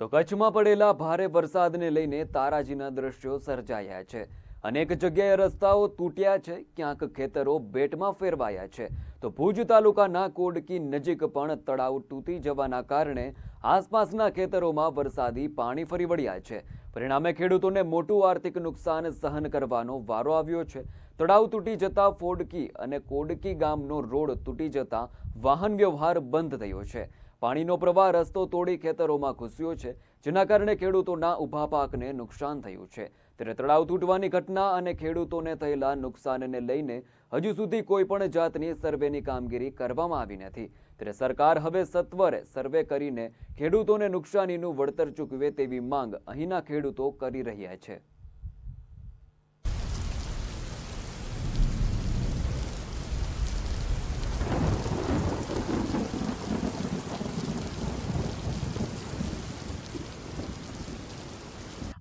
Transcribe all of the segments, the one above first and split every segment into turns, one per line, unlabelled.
તો કચ્છમાં પડેલા ભારે વરસાદને લઈને તારાજીના દ્રશ્યો સર્જાયા છે. અનેક જગ્યાએ રસ્તાઓ તૂટ્યા છે, ક્યાંક ખેતરો બેટમાં ફેરવાયા છે. તો ભુજ તાલુકાના કોડકી નજીક પણ તળાવ તૂટી જવાના કારણે આસપાસના ખેતરોમાં વરસાદી પાણી ફરી વળ્યા છે. પરિણામે ખેડૂતોને મોટું આર્થિક નુકસાન સહન કરવાનો વારો આવ્યો છે. તળાવ તૂટી જતા ફોડકી અને કોડકી ગામનો રોડ તૂટી જતા વાહન વ્યવહાર બંધ થયો છે. પાણીનો પ્રવાહ રસ્તો તોડી ખેતરોમાં ઘૂસ્યો છે, જેના કારણે ખેડૂતોના ઊભા પાકને નુકસાન થયું છે. ત્યારે તળાવ તૂટવાની ઘટના અને ખેડૂતોને થયેલા નુકસાનને લઈને હજુ સુધી કોઈ પણ જાતની સર્વેની કામગીરી કરવામાં આવી નથી. ત્યારે સરકાર હવે સત્વરે સર્વે કરીને ખેડૂતોને નુકસાનીનું વળતર ચૂકવે તેવી માંગ અહીંના ખેડૂતો કરી રહ્યા છે.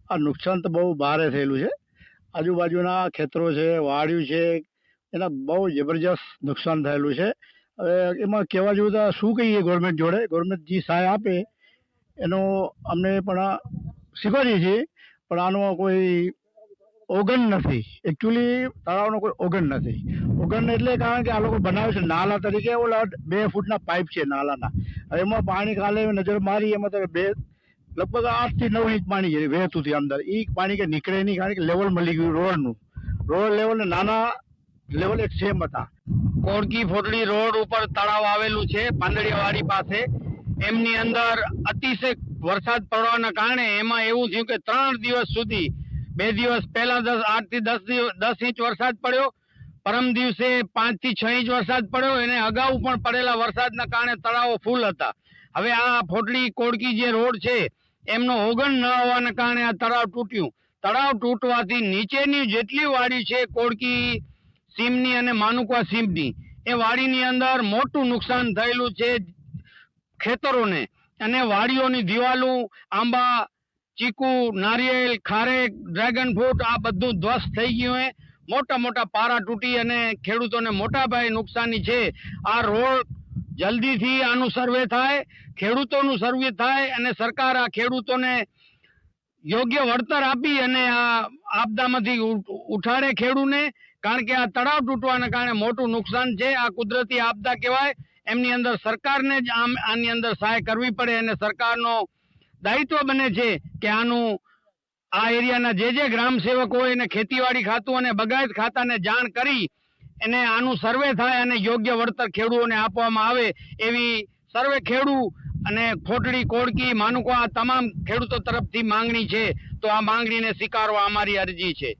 આ નુકસાન તો બહુ ભારે થયેલું છે. આજુબાજુના ખેતરો છે વાડિયું છે, એના બહુ જબરજસ્ત નુકસાન થયેલું છે. હવે એમાં કહેવા જેવું તો શું કહીએ ગવર્મેન્ટ જોડે? ગવર્મેન્ટ જે સહાય આપે, એનો અમને પણ સ્વીકારીએ છીએ, પણ આનો કોઈ ઓગન નથી. એકચ્યુઅલી તળાવનો કોઈ ઓગન નથી. ઓગન એટલે કારણ કે આ લોકો બનાવે છે નાલા તરીકે. ઓલા બે ફૂટના પાઇપ છે નાલાના. એમાં પાણી કાલે નજર મારી, એમાં તો બે લગભગ આઠથી નવ ઇંચ પાણી વહેતું હતું અંદર. એ પાણી કે નીકળે નહીં કારણ કે લેવલ મળી ગયું રોડનું. રોડ લેવલ નાના લેવલ એક સેમ હતા.
કોડકી ફોટડી રોડ ઉપર તળાવ આવેલું છે, પાંદડિયાવાડી પાસે. એમની અંદર અતિશય વરસાદ પડવાના કારણે એમાં એવું થયું કે ત્રણ દિવસ સુધી, બે દિવસ પહેલા દસ આઠથી દસ દસ ઇંચ વરસાદ પડ્યો. પરમ દિવસે પાંચથી છ ઇંચ વરસાદ પડ્યો. એને અગાઉ પણ પડેલા વરસાદના કારણે તળાવો ફૂલ હતા. હવે આ ફોટડી કોડકી જે રોડ છે એમનો ઓગણ ન હોવાના કારણે આ તળાવ તૂટ્યું. તળાવ તૂટવાથી નીચેની જેટલી વાડી છે કોડકી સીમની અને માનુકવા સીમની, એ વાડીની અંદર મોટું નુકસાન થયેલું છે ખેતરોને. અને વાડીઓની દિવાલો, આંબા, ચીકુ, નારિયેલ, ખારેક, ડ્રેગન ફ્રૂટ આ બધું ધ્વસ્ત થઈ ગયું છે મોટા મોટા પારા તૂટી અને ખેડૂતોને મોટા ભાઈ નુકસાની છે. આ રોડ જલ્દીથી આનું સર્વે થાય, ખેડૂતોનું સર્વે થાય અને સરકાર આ ખેડૂતોને યોગ્ય વળતર આપી અને આ આપદામાંથી ઉઠાડે ખેડૂને, કારણ કે આ તળાવ તૂટવાના કારણે મોટું નુકસાન છે. આ કુદરતી આપદા કહેવાય. એમની અંદર સરકારને જ આમ, આની અંદર સહાય કરવી પડે અને સરકારનો દાયિત્વ બને છે કે આનું, આ એરિયાના જે જે ગ્રામ સેવક હોય એને ખેતીવાડી ખાતું અને બગાયત ખાતાને જાણ કરી એને આનું સર્વે થાય અને યોગ્ય વળતર ખેડૂતોને આપવામાં આવે એવી સર્વે ખેડૂ અને ખોટડી કોડકી માનુકો આ તમામ ખેડૂતો તરફથી માંગણી છે. તો આ માંગણીને સ્વીકારવા અમારી અરજી છે.